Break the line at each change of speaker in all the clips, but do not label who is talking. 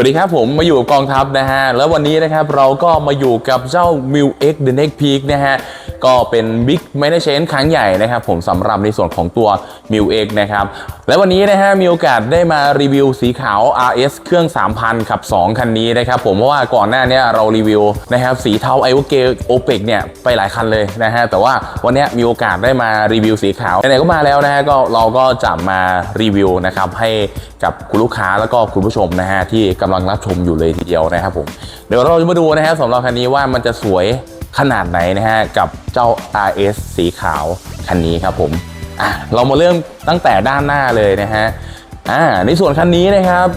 วัสดีครับผมมาอยู่กับกองทัพนะฮะ แล้ววันนี้นะครับเราก็มาอยู่กับเจ้า m i l X The Next Peak นะฮะ ก็เป็น Big m a n a g e n ครั้งใหญ่นะครับ ผมสำหรับในส่วนของตัว m i l X นะครับ และวันนี้นะฮะมีโอกาสได้มารีวิวสีขาว RS เครื่อง 3,000 ขับ 2 คันนี้นะครับผมเพราะว่าก่อนหน้านี้เรารีวิวนะครับสีเทา i o g e OPEC เนี่ยไปหลายคันเลยนะฮะแต่ว่าวันนี้มีโอกาสได้มารีวิวสีขาวไหนๆก็มาแล้วนะฮะก็เราก็จะมารีวิวนะครับให้กับคุณลูกค้าแล้วก็คุณผู้ชมนะฮะที่กำลังรับชมอยู่เลยทีเดียวนะครับผมเดี๋ยวเราจะมาดูนะฮะสำหรับคันนี้ว่ามันจะสวย ขนาดไหนนะฮะกับเจ้า RS สีขาวคันนี้ครับผมอะเรามาเริ่มตั้งแต่ด้านหน้าเลยนะฮะอ่าในส่วนคันนี้นะครับ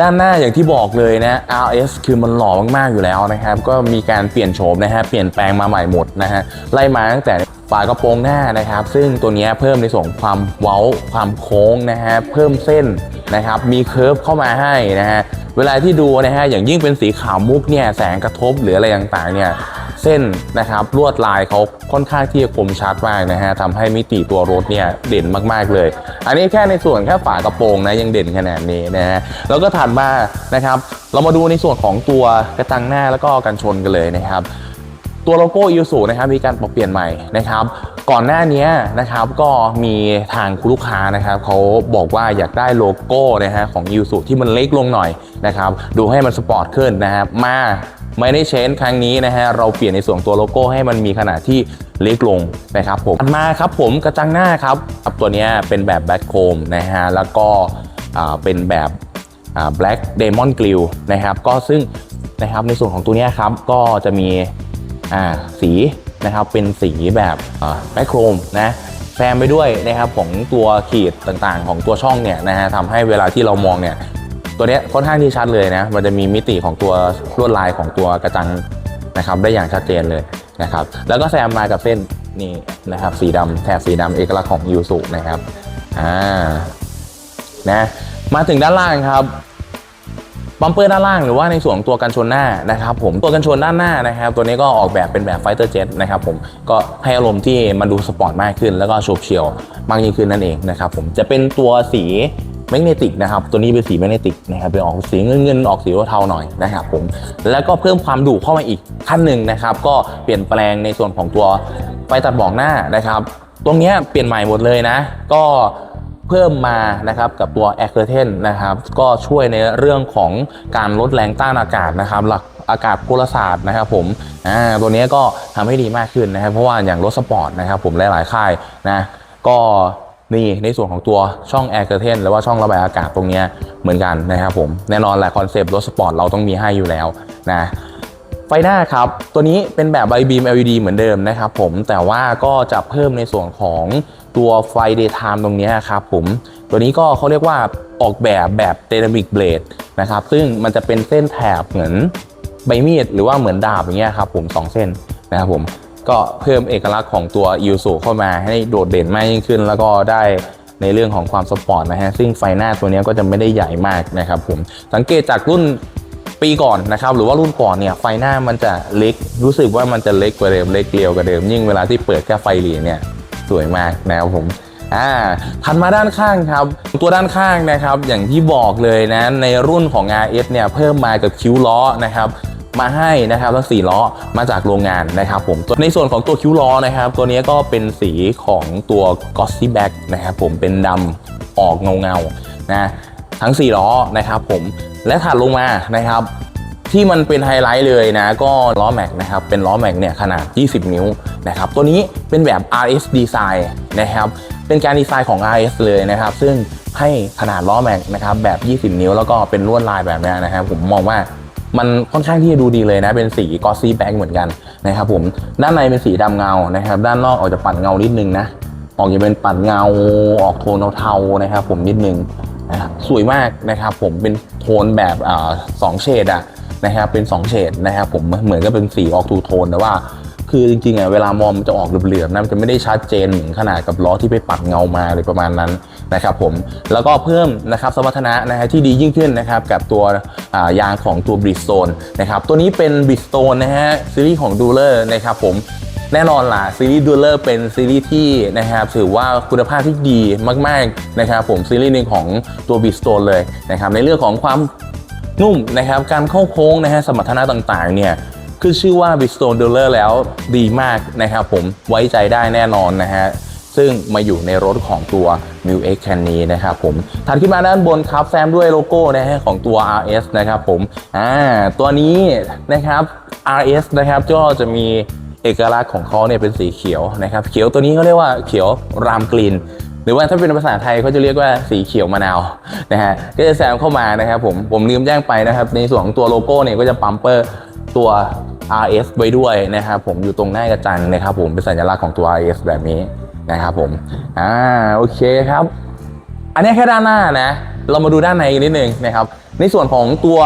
ด้านหน้าอย่างที่บอกเลยนะ RS คือมันหล่อมากๆอยู่แล้วนะครับ ก็มีการเปลี่ยนโฉมนะฮะ เปลี่ยนแปลงมาใหม่หมดนะฮะ ไล่มาตั้งแต่ฝากระโปรงหน้านะครับ ซึ่งตัวนี้เพิ่มในส่วนความเว้า ความโค้งนะฮะ เพิ่มเส้นนะครับ มีเคิร์ฟเข้ามาให้นะฮะ เวลาที่ดูนะฮะ อย่างยิ่งเป็นสีขาวมุกเนี่ย แสงกระทบหรืออะไรต่างๆเนี่ย เส้นนะครับลวดลายเขาค่อนข้างที่จะคมชัดมากนะฮะทำให้มิติตัวรถเนี่ยเด่นมากๆเลย อันนี้แค่ในส่วนแค่ฝากระโปรงนะยังเด่นขนาดนี้นะฮะแล้วก็ถัดมานะครับ เรามาดูในส่วนของตัวกระจังหน้าแล้วก็กันชนกันเลยนะครับตัวโลโก้ยูสุนะครับมีการปรับเปลี่ยนใหม่นะครับ ก่อนหน้านี้นะครับก็มีทางคุณลูกค้านะครับเขาบอกว่าอยากได้โลโก้นะฮะของยูสุที่มันเล็กลงหน่อยนะครับ ดูให้มันสปอร์ตขึ้นนะครับมา ไม่ได้เชนครั้งนี้นะฮะเราเปลี่ยนในส่วนตัวโลโก้ให้มันมีขนาดที่เล็กลงนะครับผมถัดมาครับผมกระจังหน้าครับครับตัวนี้เป็นแบบแบ็คโคมนะฮะแล้วก็เป็นแบบอ่า Black Diamond Grill นะครับก็ซึ่งนะครับในส่วนของตัวนี้ครับก็จะมีสีนะครับเป็นสีแบบแบ็คโครมนะแซมไปด้วยนะครับของตัวขีดต่างๆ ของตัวช่องเนี่ยนะฮะทำให้เวลาที่เรามองเนี่ย ตัวนี้ค่อนข้างที่ชัดเลยนะ มันจะมีมิติของตัวลวดลายของตัวกระจังนะครับได้อย่างชัดเจนเลยนะครับ แล้วก็แซมมากับเส้นนี่นะครับสีดำแถบสีดำเอกลักษณ์ของยูสุนะครับอ่านะมาถึงด้านล่างครับบัมเปอร์ด้านล่างหรือว่าในส่วนของตัวกันชนหน้านะครับ ผมตัวกันชนด้านหน้านะครับ ตัวนี้ก็ออกแบบเป็นแบบไฟเตอร์เจ็ตนะครับผมก็ให้อารมณ์ที่มันดูสปอร์ตมากขึ้น แล้วก็โฉบเฉี่ยวมากยิ่งขึ้นนั่นเองนะครับผมจะเป็นตัวสี แมกเนติกนะครับตัวนี้เป็นสีแมกเนติกนะครับเป็นออกสีเงินเงินๆออกสีเทาๆหน่อยนะครับผมแล้วก็เพิ่มความดุเข้ามาอีกขั้นหนึ่งนะครับ ก็เปลี่ยนแปลงในส่วนของตัวไฟตัดหมอกหน้านะครับ ตรงนี้เปลี่ยนใหม่หมดเลยนะ ก็เพิ่มมานะครับกับตัว a i r Curtain นะครับก็ช่วยในเรื่องของการลดแรงต้านอากาศนะครับหลักอากาศพลศาสตร์นะครับผมอ่าตัวนี้ก็ทำให้ดีมากขึ้นนะครับ เพราะว่าอย่างรถสปอร์ตนะครับผมหลายๆค่ายนะก็ นี่ในส่วนของตัวช่อง Air Curtain หรือว่าช่องระบายอากาศตรงนี้เหมือนกันนะครับผมแน่นอนแหละคอนเซปต์รถสปอร์ตเราต้องมีให้อยู่แล้วนะไฟหน้าครับ ตัวนี้เป็นแบบไบบีม LED เหมือนเดิมนะครับผมแต่ว่าก็จะเพิ่มในส่วนของตัวไฟ daytime ตรงนี้ครับผมตัวนี้ก็เขาเรียกว่าออกแบบแบบ dynamic blade นะครับซึ่งมันจะเป็นเส้นแถบเหมือนใบมีดหรือว่าเหมือนดาบอย่างเงี้ยครับผมสองเส้นนะครับผม ก็เพิ่มเอกลักษณ์ของตัว u s u เข้ามาให้โดดเด่นมากยิ่งขึ้น แล้วก็ได้ในเรื่องของความสปอร์ตนะฮะซึ่งไฟหน้าตัวนี้ก็จะไม่ได้ใหญ่มากนะครับผมสังเกตจากรุ่นปีก่อนนะครับหรือว่ารุ่นก่อนเนี่ยไฟหน้ามันจะเล็ก รู้สึกว่ามันจะเล็กกว่าเดิมเล็กเรียวกว่าเดิมยิ่งเวลาที่เปิดแค่ไฟเหลีเนี่ยสวยมากนะครับผมอ่าถัดมาด้านข้างครับ ตัวด้านข้างนะครับ อย่างที่บอกเลยนะในรุ่นของ RS เนี่ยเพิ่มมากับคิ้วล้อนะครับ มาให้นะครับทั้ง4ล้อมาจากโรงงานนะครับผมในส่วนของตัวคิ้วล้อนะครับ ตัวนี้ก็เป็นสีของตัว g o s s y Black นะครับผมเป็นดำออกเงาเงานะทั้ง 4 ล้อนะครับผมและถัดลงมานะครับที่มันเป็นไฮไลท์เลยนะ ก็ล้อแม็กนะครับเป็นล้อแม็กเนี่ยขนาด 20 นิ้วนะครับตัวนี้เป็นแบบ RS Design นะครับเป็นการดีไซน์ของ RS เลยนะครับซึ่งให้ขนาดล้อแม็กนะครับแบบ 20 นิ้ว แล้วก็เป็นลวดลายแบบนี้นะครับผมมองว่า มันค่อนข้างที่จะดูดีเลยนะ เป็นสีกอซี่แบงเหมือนกันนะครับผมด้านในเป็นสีดำเงานะครับ ด้านนอกออกจะปัดเงานิดนึงนะออกจะเป็นปัดเงาออกโทนเทาๆนะครับ ผมนิดนึงนะครับสวยมากนะครับผมเป็นโทนแบบอสองเฉดอะนะครับเป็น 2 เฉดนะครับผมเหมือนกับเป็นสีออกทูโทนแต่ว่า คือจริงๆอะเวลามองมันจะออกเหลือบๆนะมันจะไม่ได้ชัดเจนเหมือนขนาดกับล้อที่ไปปัดเงามาอะไรประมาณนั้นนะครับผมแล้วก็เพิ่มนะครับสมรรถนะนะฮะที่ดียิ่งขึ้นนะครับกับตัวยางของตัว Bridgestone นะครับตัวนี้เป็น Bridgestone นะฮะซีรีส์ของ Dueler นะครับผมแน่นอนล่ะซีรีส์ดูเลอร์เป็นซีรีส์ที่นะครับถือว่าคุณภาพที่ดีมากๆนะครับผมซีรีส์หนึ่งของตัวบิสโตนเลยนะครับในเรื่องของความนุ่มนะครับการเข้าโค้งนะฮะสมรรถนะต่างๆเนี่ย ขึ้นชื่อว่า Bridgestone Dealer แล้วดีมากนะครับผมไว้ใจได้แน่นอนนะฮะซึ่งมาอยู่ในรถของตัว m i l X คันนี้นะครับผมถัดขึ้นมาด้านบนครับแซมด้วยโลโก้นะฮะของตัว RS นะครับผมอ่าตัวนี้นะครับ RS นะครับก็จะมีเอกลักษณ์ของเขาเนี่ยเป็นสีเขียวนะครับ เขียวตัวนี้เขาเรียกว่าเขียวรามกรีนหรือว่าถ้าเป็นภาษาไทยเขาจะเรียกว่าสีเขียวมะนาวนะฮะก็จะแซมเข้ามานะครับผมผมลืมแจ้งไปนะครับ ในส่วนของตัวโลโก้เนี่ยก็จะปั๊มเปอร์ตัว RS ไว้ด้วยนะครับผมอยู่ตรงหน้ากระจังนะครับผมเป็นสัญลักษณ์ของตัว RS แบบนี้นะครับผมอ่าโอเคครับ อันนี้แค่ด้านหน้านะ เรามาดูด้านในนิดนึงนะครับ ในส่วนของตัว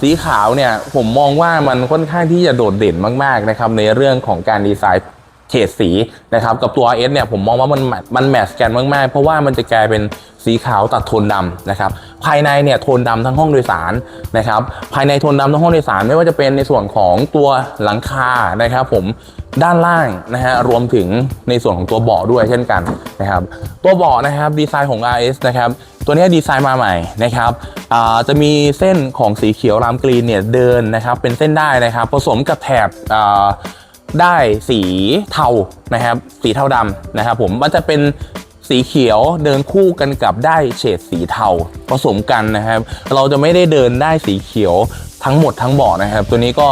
สีขาวเนี่ยผมมองว่ามันค่อนข้างที่จะโดดเด่นมากๆนะครับในเรื่องของการดีไซน์ เฉดสีนะครับกับตัว S เนี่ยผมมองว่ามันมันแมทช์กันมากๆ เพราะว่ามันจะกลายเป็นสีขาวตัดโทนดำนะครับภายในเนี่ยโทนดำทั้งห้องโดยสารนะครับภายในโทนดำทั้งห้องโดยสารไม่ว่าจะเป็นในส่วนของตัวหลังคานะครับผมด้านล่างนะฮะรวมถึงในส่วนของตัวเบาะด้วยเช่นกันนะครับตัวเบาะนะครับดีไซน์ของ RS นะครับตัวนี้ดีไซน์มาใหม่นะครับอ่าจะมีเส้นของสีเขียวรามกรีนเนี่ยเดินนะครับเป็นเส้นได้นะครับผสมกับแถบอ่า ได้สีเทานะครับ สีเทาดำนะครับผมมันจะเป็นสีเขียวเดินคู่กันกับได้เฉดสีเทาผสมกันนะครับ เราจะไม่ได้เดินได้สีเขียวทั้งหมดทั้งเบาะนะครับ ตัวนี้ก็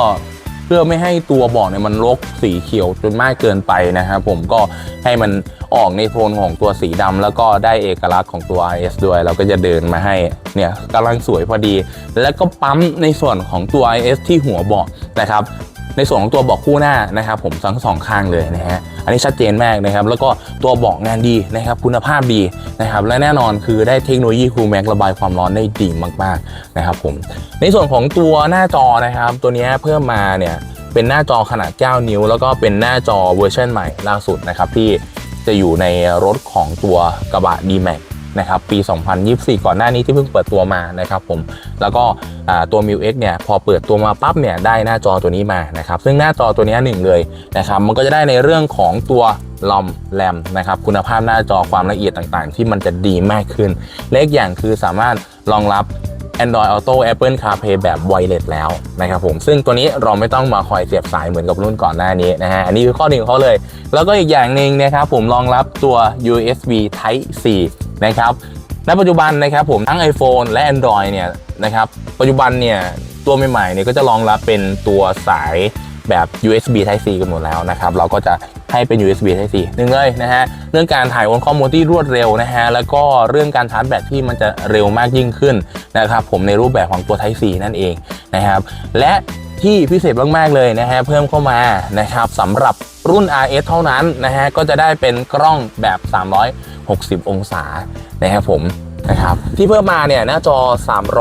เพื่อไม่ให้ตัวเบาะเนี่ยมันรกสีเขียวจนมากเกินไปนะครับผมก็ให้มันออกในโทนของตัวสีดำแล้วก็ได้เอกลักษณ์ของตัว RS ด้วยเราก็จะเดินมาให้เนี่ยกำลังสวยพอดี แล้วก็ปั๊มในส่วนของตัว RS ที่หัวเบาะนะครับ ในส่วนของตัวเบาะคู่หน้านะครับผมทั้งสองข้างเลยนะฮะอันนี้ชัดเจนมากนะครับแล้วก็ตัวเบาะงานดีนะครับคุณภาพดีนะครับและแน่นอนคือได้เทคโนโลยีคูลแม็กระบายความร้อนได้ดีมากๆนะครับผมในส่วนของตัวหน้าจอนะครับตัวนี้เพิ่มมาเนี่ยเป็นหน้าจอขนาด 9 นิ้ว แล้วก็เป็นหน้าจอเวอร์ชันใหม่ล่าสุดนะครับที่จะอยู่ในรถของตัวกระบะ D-Max นะครับปี 2024 ก่อนหน้านี้ที่เพิ่งเปิดตัวมานะครับผมแล้วก็อ่าตัว m i l X เนี่ยพอเปิดตัวมาปั๊บเนี่ยได้หน้าจอตัวนี้มานะครับซึ่งหน้าจอตัวนี้หนึ่งเลยนะครับมันก็จะได้ในเรื่องของตัวลอมแรมนะครับคุณภาพหน้าจอความละเอียดต่างๆ ที่มันจะดีมากขึ้น เล็กอย่างคือสามารถรองรับ Android Auto Apple CarPlay แบบไวเลสแล้วนะครับผมซึ่งตัวนี้เราไม่ต้องมาคอยเสียบสายเหมือนกับรุ่นก่อนหน้านี้นะฮะอันนี้คือข้อดีของเขาเลย แล้วก็อีกอย่างหนึ่งนะครับผมรองรับตัว USB Type C นะครับณปัจจุบันนะครับผมทั้ง iPhone และ Android เนี่ยนะครับปัจจุบันเนี่ยตัวใหม่ๆเนี่ยก็จะรองรับเป็นตัวสายแบบ USB Type C กันหมดแล้วนะครับ เราก็จะ ให้เป็น USB Type C หนึ่งเลยนะฮะเรื่องการถ่ายโอนข้อมูลที่รวดเร็วนะฮะแล้วก็เรื่องการชาร์จแบตที่มันจะเร็วมากยิ่งขึ้นนะครับผมในรูปแบบของตัว Type C นั่นเองนะครับและที่พิเศษมากๆเลยนะฮะเพิ่มเข้ามานะครับสำหรับรุ่น RS เท่านั้นนะฮะก็จะได้เป็นกล้องแบบ 360 องศานะครับผมนะครับที่เพิ่มมาเนี่ยหน้าจอ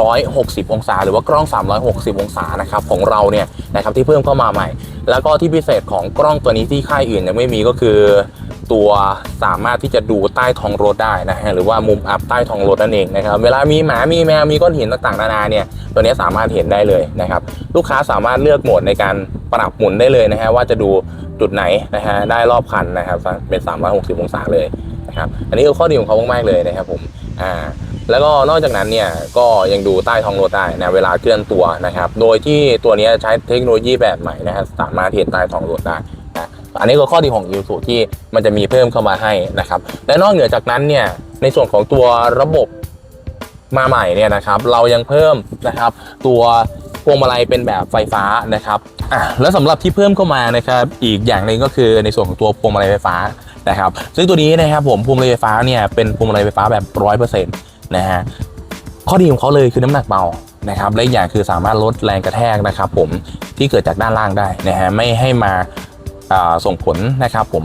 360 องศา หรือว่ากล้อง 360 องศานะครับของเราเนี่ยนะครับที่เพิ่มเข้ามาใหม่ แล้วก็ที่พิเศษของกล้องตัวนี้ที่ค่ายอื่นยังไม่มีก็คือ ตัวสามารถที่จะดูใต้ท้องรถได้นะฮะหรือว่ามุมอับใต้ท้องรถนั่นเองนะครับเวลามีหมามีแมวมีก้อนหินต่างๆนานาเนี่ยตัวนี้สามารถเห็นได้เลยนะครับลูกค้าสามารถเลือกโหมดในการปรับหมุนได้เลยนะฮะว่าจะดูจุดไหนนะฮะได้รอบคันนะครับเป็น 360 องศาเลยนะครับอันนี้คือข้อดีของเขามากๆเลยนะครับผมอ่า แล้วก็นอกจากนั้นเนี่ยก็ยังดูใต้ท้องรถได้นะเวลาเคลื่อนตัวนะครับ โดยที่ตัวนี้ใช้เทคโนโลยีแบบใหม่นะครับสามารถเห็นใต้ท้องรถได้นะอันนี้ก็ข้อดีของ i s u ที่มันจะมีเพิ่มเข้ามาให้นะครับ และนอกเหนือจากนั้นเนี่ยในส่วนของตัวระบบมาใหม่เนี่ยนะครับเรายังเพิ่มนะครับ ตัวพวงมาลัยเป็นแบบไฟฟ้านะครับอะแล้วสำหรับที่เพิ่มเข้ามานะครับอีกอย่างหนึ่งก็คือในส่วนของตัวพวงมาลัยไฟฟ้านะครับ ซึ่งตัวนี้นะครับผมพวงมาลัยไฟฟ้าเนี่ยเป็นพวงมาลัยไฟฟ้าแบบร้อยเปอร์เซ็นต์ นะฮะข้อดีของเขาเลยคือน้ำหนักเบานะครับและอย่างคือสามารถลดแรงกระแทกนะครับ ผมที่เกิดจากด้านล่างได้นะฮะไม่ให้มาส่งผลนะครับ ผม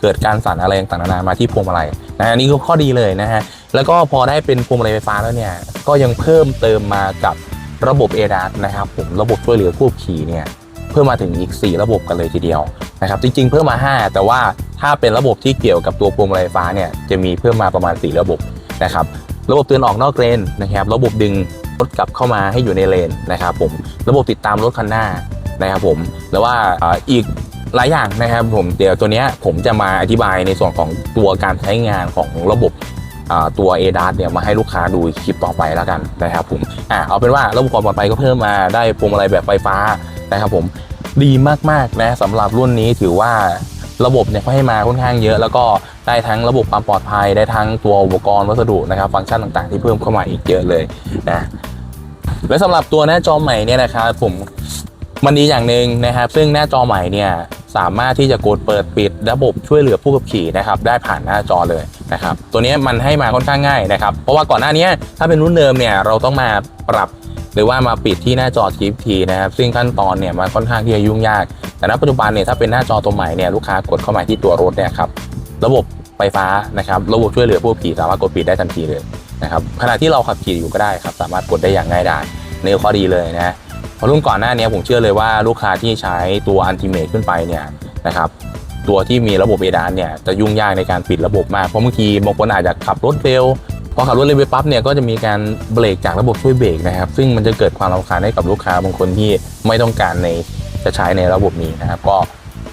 เกิดการสั่นอะไรต่างๆนานามาที่พวงมาลัยนะฮะนี่คือข้อดีเลยนะฮะแล้วก็พอได้เป็นพวงมาลัยไฟฟ้าแล้วเนี่ยก็ยังเพิ่มเติมมากับระบบ ADAS นะครับ ผมระบบช่วยเหลือผู้ขับขี่เนี่ยเพิ่มมาถึงอีก 4 ระบบกันเลยทีเดียวนะครับ จริง ๆ เพิ่มมา 5 แต่ว่าถ้าเป็นระบบที่เกี่ยวกับตัวพวงมาลัยไฟฟ้าเนี่ยจะมีเพิ่มมาประมาณ 4 ระบบนะครับ ระบบเตือนออกนอกเลนนะครับ ระบบดึงรถกลับเข้ามาให้อยู่ในเลนนะครับผม ระบบติดตามรถคันหน้านะครับผม แล้วว่าอ่าอีกหลายอย่างนะครับผม เดี๋ยวตัวเนี้ยผมจะมาอธิบายในส่วนของตัวการใช้งานของระบบอ่าตัว a d a s เนี่ยมาให้ลูกค้าดูคลิปต่อไปแล้วกันนะครับผมอ่าเอาเป็นว่าระบบความปลอดภัยก็เพิ่มมาได้พวงมาลัยแบบไฟฟ้านะครับผมดีมากๆนะสำหรับรุ่นนี้ถือว่า ระบบเนี่ยเขาให้มาค่อนข้างเยอะ แล้วก็ได้ทั้งระบบความปลอดภัย ได้ทั้งตัวอุปกรณ์วัสดุนะครับ ฟังก์ชันต่างๆที่เพิ่มเข้ามาอีกเยอะเลยนะและสำหรับตัวหน้าจอใหม่เนี่ยนะครับผมมันดีอย่างหนึ่งนะครับ ซึ่งหน้าจอใหม่เนี่ยสามารถที่จะกดเปิดปิดระบบช่วยเหลือผู้ขับขี่นะครับได้ผ่านหน้าจอเลยนะครับตัวนี้มันให้มาค่อนข้างง่ายนะครับเพราะว่าก่อนหน้านี้ถ้าเป็นรุ่นเดิมเนี่ยเราต้องมาปรับหรือว่ามาปิดที่หน้าจอทีทีนะครับซึ่งขั้นตอนเนี่ยมันค่อนข้างที่จะยุ่งยาก แต่ณปัจจุบันเนี่ยถ้าเป็นหน้าจอตัวใหม่เนี่ยลูกค้ากดเข้ามาที่ตัวรถเนี่ยครับระบบไฟฟ้านะครับระบบช่วยเหลือผู้ขับขี่สามารถกดปิดได้ทันทีเลยนะครับขณะที่เราขับขี่อยู่ก็ได้ครับสามารถกดได้อย่างง่ายดายนี่ข้อดีเลยนะเพราะรุ่นก่อนหน้านี้ผมเชื่อเลยว่าลูกค้าที่ใช้ตัวอันติเมทขึ้นไปเนี่ยนะครับตัวที่มีระบบเอดานเนี่ยจะยุ่งยากในการปิดระบบมากเพราะบางทีบางคนอาจจะขับรถเร็วพอขับรถเร็วไปปั๊บเนี่ยก็จะมีการเบรกจากระบบช่วยเบรกนะครับ ซึ่งมันจะเกิดความรำคาญให้กับลูกค้าบางคนที่ไม่ต้องการใน จะใช้ในระบบนี้นะครับ ก็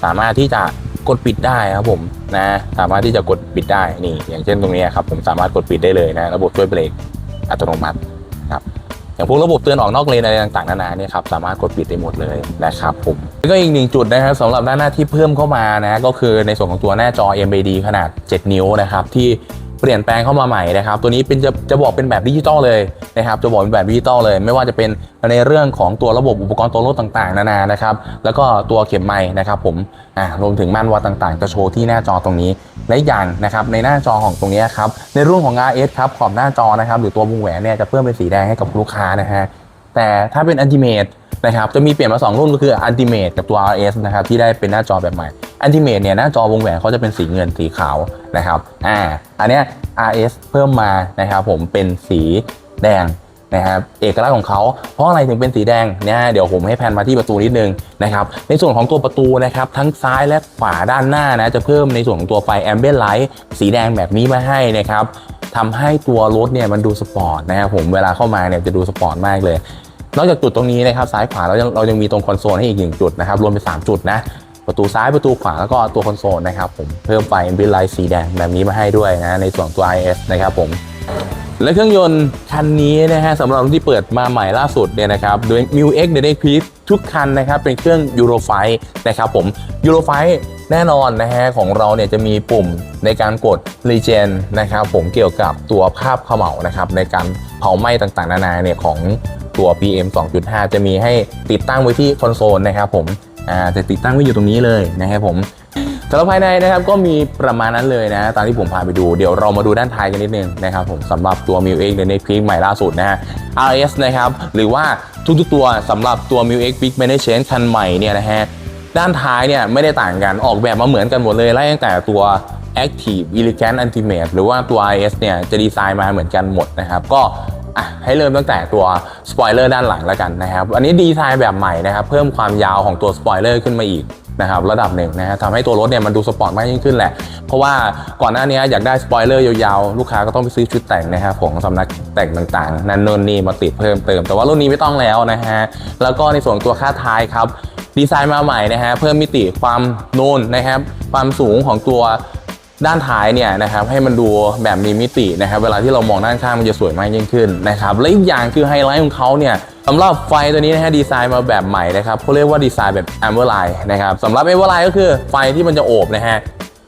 สามารถที่จะกดปิดได้ครับผมนะสามารถที่จะกดปิดได้นี่ อย่างเช่นตรงนี้ครับผมสามารถกดปิดได้เลยนะระบบช่วยเบรกอัตโนมัติครับอย่างพวกระบบเตือนออกนอกเลนอะไรต่างๆนานาเนี่ยครับสามารถกดปิดได้หมดเลยนะครับผมแล้วก็อีกหนึ่งจุดนะครับสำหรับด้านหน้าที่เพิ่มเข้ามานะก็คือในส่วนของตัวหน้าจอ MBD ขนาด 7 นิ้วนะครับที่ เปลี่ยนแปลงเข้ามาใหม่นะครับ ตัวนี้เป็นจะจะบอกเป็นแบบดิจิตอลเลยนะครับ จะบอกเป็นแบบดิจิตอลเลย ไม่ว่าจะเป็นในเรื่องของตัวระบบอุปกรณ์ตัวรถต่างๆ นานานะครับ แล้วก็ตัวเข็มไม้นะครับ ผมอ่ารวมถึงม่านวัดต่างๆ จะโชว์ที่หน้าจอตรงนี้และอีกอย่างนะครับในหน้าจอของตรงนี้ครับในรุ่นของ RS ครับขอบหน้าจอนะครับ หรือตัววงแหวนเนี่ยจะเพิ่มเป็นสีแดงให้กับลูกค้านะฮะแต่ถ้าเป็น Ultimate นะครับจะมีเปลี่ยนมา 2 รุ่นก็คือ Ultimate กับตัว RS นะครับที่ได้เป็นหน้าจอแบบใหม่ Ultimate เนี่ยหน้าจอวงแหวนเขาจะเป็นสีเงินสีขาวนะครับอ่าอันเนี้ย RS เพิ่มมานะครับผมเป็นสีแดงนะครับเอกลักษณ์ของเขาเพราะอะไรถึงเป็นสีแดงเนี่ยเดี๋ยวผมให้แพนมาที่ประตูนิดนึงนะครับในส่วนของตัวประตูนะครับทั้งซ้ายและขวาด้านหน้านะจะเพิ่มในส่วนของตัวไฟแอมเบียนไลท์สีแดงแบบนี้มาให้นะครับทำให้ตัวรถเนี่ยมันดูสปอร์ตนะครับผมเวลาเข้ามาเนี่ยจะดูสปอร์ตมากเลย นอกจากจุดตรงนี้นะครับซ้ายขวาเรายังเรายังมีตรงคอนโซลให้อีกหนึ่งจุดนะครับรวมเป็น3จุดนะประตูซ้ายประตูขวาแล้วก็ตัวคอนโซลนะครับผมเพิ่มไฟบิลไลท์สีแดงแบบนี้มาให้ด้วยนะในส่วนตัว IS นะครับผมและเครื่องยนต์คันนี้นะฮะสำหรับที่เปิดมาใหม่ล่าสุดเนี่ยนะครับโดย m i w X เดน p ทุกคันนะครับเป็นเครื่อง Euro 5นะครับผม Euro 5แน่นอนนะฮะของเราเนี่ยจะมีปุ่มในการกด Regen นะครับผมเกี่ยวกับตัวภาพเขม่านะครับในการเผาไหม้ต่างๆ นานาเนี่ยของ ตัว PM 2.5 จะมีให้ติดตั้งไว้ที่คอนโซลนะครับผมอ่าจะติดตั้งไว้อยู่ตรงนี้เลยนะครับผมสำหรับภายในนะครับก็มีประมาณนั้นเลยนะตามที่ผมพาไปดูเดี๋ยวเรามาดูด้านท้ายกันนิดนึงนะครับผมสำหรับตัว m i w X ในพีคใหม่ล่าสุดนะฮะ RS นะครับหรือว่าทุกๆตัวสำหรับตัว m i w X Big Management คันใหม่เนี่ยนะฮะด้านท้ายเนี่ยไม่ได้ต่างกันออกแบบมาเหมือนกันหมดเลยไล่ตั้งแต่ตัว Active Elegant Ultimate หรือว่าตัว RS เนี่ยจะดีไซน์มาเหมือนกันหมดนะครับก็ อะให้เริ่มตั้งแต่ตัวสปอยเลอร์ด้านหลังแล้วกันนะครับ อันนี้ดีไซน์แบบใหม่นะครับ เพิ่มความยาวของตัวสปอยเลอร์ขึ้นมาอีกนะครับระดับหนึ่งนะฮะทำให้ตัวรถเนี่ยมันดูสปอร์ตมากยิ่งขึ้นแหละ เพราะว่าก่อนหน้านี้อยากได้สปอยเลอร์ยาวๆ ลูกค้าก็ต้องไปซื้อชุดแต่งนะครับของสำนักแต่งต่างๆ นั่นนู่นนี่มาติดเพิ่มเติม แต่ว่ารุ่นนี้ไม่ต้องแล้วนะฮะ แล้วก็ในส่วนตัวค่าท้ายครับ ดีไซน์มาใหม่นะฮะ เพิ่มมิติความโน่นนะครับ ความสูงของตัว ด้านท้ายเนี่ยนะครับให้มันดูแบบมีมิตินะครับเวลาที่เรามองด้านข้างมันจะสวยมากยิ่งขึ้นนะครับและอีกอย่างคือไฮไลท์ของเขาเนี่ยสำหรับไฟตัวนี้นะฮะดีไซน์มาแบบใหม่นะครับเขาเรียกว่าดีไซน์แบบ a m b e r l i g h t นะครับสำหรับ a m b e r l i g h t ก็คือไฟที่มันจะโอบนะฮะ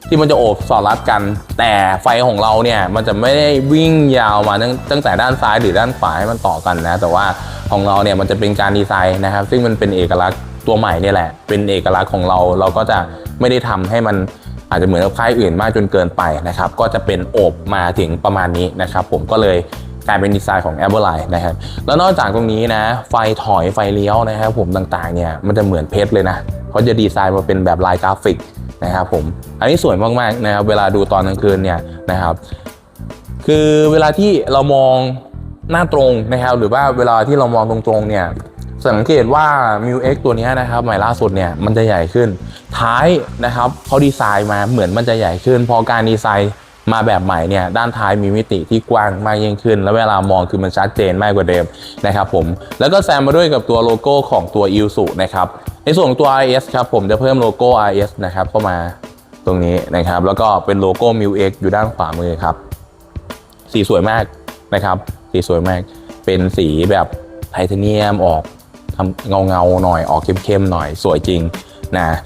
ที่มันจะโอบสอดรับกัน แต่ไฟของเราเนี่ยมันจะไม่ได้วิ่งยาวมาตั้งแต่ด้านซ้ายหรือด้านขวาให้มันต่อกันนะแต่ว่าของเราเนี่ยมันจะเป็นการดีไซน์นะครับ ซึ่งมันเป็นเอกลักษณ์ตัวใหม่เนี่ยแหละ เป็นเอกลักษณ์ของเราเราก็จะไม่ได้ทำให้มัน อาจจะเหมือนกับค่ายอื่นมากจนเกินไปนะครับก็จะเป็นโอบมาถึงประมาณนี้นะครับผมก็เลยกลายเป็นดีไซน์ของ a b e r l i g h t นะครับแล้วนอกจากตรงนี้นะไฟถอยไฟเลี้ยวนะครับผมต่างๆเนี่ยมันจะเหมือนเพชรเลยนะเขาจะดีไซน์มาเป็นแบบลายกราฟิกนะครับผมอันนี้สวยมากๆนะครับเวลาดูตอนกลางคืนเนี่ยนะครับคือเวลาที่เรามองหน้าตรงนะครับหรือว่าเวลาที่เรามองตรงๆเนี่ย สังเกตว่า m i w X ตัวนี้นะครับใหม่ล่าสุดเนี่ยมันจะใหญ่ขึ้น ท้ายนะครับเขาดีไซน์มาเหมือนมันจะใหญ่ขึ้น พอการดีไซน์มาแบบใหม่เนี่ยด้านท้ายมีมิติที่กว้างมากยิ่งขึ้น แล้วเวลามองคือมันชัดเจนมากกว่าเดิมนะครับผมแล้วก็แซมมาด้วยกับตัวโลโก้ของตัว i l s u นะครับในส่วนของตัว RS ครับผมจะเพิ่มโลโก้ RS นะครับเข้ามาตรงนี้นะครับ แล้วก็เป็นโลโก้ m i w X อยู่ด้านขวามือครับ สีสวยมากนะครับ สีสวยมาก เป็นสีแบบไทเทเนียมออก ทำเงาเงาหน่อยออกเข้มๆหน่อยสวยจริงนะ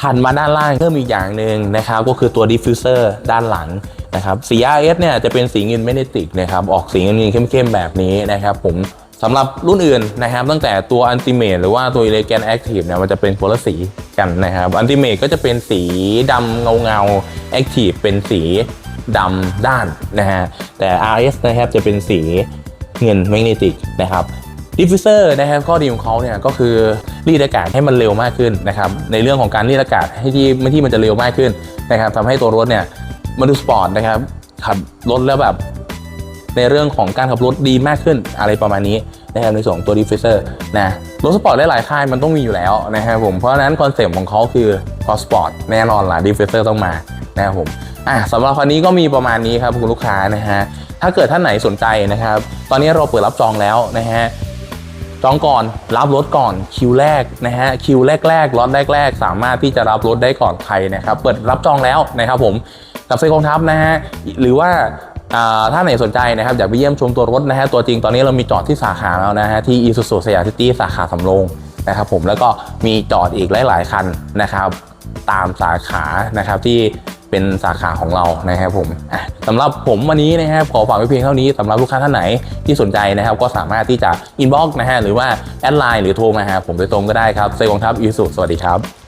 ถัดมาด้านล่างเพิ่มอีกอย่างหนึ่งนะครับ ก็คือตัวดิฟฟิวเซอร์ด้านหลังนะครับสี RS เนี่ยจะเป็นสีเงินไม่ได้ติดนะครับออกสีเงินเข้มๆแบบนี้นะครับ ผมสำหรับรุ่นอื่นนะครับ ตั้งแต่ตัว Ultimate หรือว่าตัว Elegant Active เนี่ยมันจะเป็นคนละสีกันนะครับ Ultimate ก็จะเป็นสีดำเงาเงาๆ Active เป็นสีดำด้านนะฮะแต่ RS นะครับจะเป็นสีเงินแมกเนติกนะครับ ดิฟฟิวเซอร์นะครับข้อดีของเขาเนี่ยก็คือรีดอากาศให้มันเร็วมากขึ้นนะครับในเรื่องของการรีดอากาศให้ที่ที่มันจะเร็วมากขึ้นนะครับทำให้ตัวรถเนี่ยมันดูสปอร์ตนะครับขับรถแล้วแบบในเรื่องของการขับรถดีมากขึ้นอะไรประมาณนี้นะครับในส่วนของตัวดิฟฟิเซอร์นะรถสปอร์ตหลายๆค่ายมันต้องมีอยู่แล้วนะครับผมเพราะฉะนั้นคอนเซปต์ของเขาคือพอสปอร์ตแน่นอนล่ะดิฟฟิเซอร์ต้องมานะครับผมอะสำหรับคันนี้ก็มีประมาณนี้ครับคุณลูกค้านะฮะถ้าเกิดท่านไหนสนใจนะครับ ตอนนี้เราเปิดรับจองแล้วนะฮะ จองก่อนรับรถก่อนคิวแรกนะฮะคิวแรกๆล็อตแรก ๆ สามารถที่จะรับรถได้ก่อนใครนะครับเปิดรับจองแล้วนะครับผมกับเซกองทัพนะฮะหรือว่าถ้าไหนสนใจนะครับอยากไปเยี่ยมชมตัวรถนะฮะตัวจริงตอนนี้เรามีจอดที่สาขาแล้วนะฮะที่อีซูซูสยามซิตี้สาขาสำโรงนะครับผมแล้วก็มีจอดอีกหลาย ๆ คันนะครับ ตามสาขานะครับที่เป็นสาขาของเรานะครับผมสำหรับผมวันนี้นะครับขอฝากไว้เพียงเท่านี้สำหรับลูกค้าท่านไหนที่สนใจนะครับ ก็สามารถที่จะอินบ็อกซ์นะฮะหรือว่าแอดไลน์หรือโทรมาหาผมโดยตรงก็ได้ครับเซกองทัพอีสุสวัสดีครับ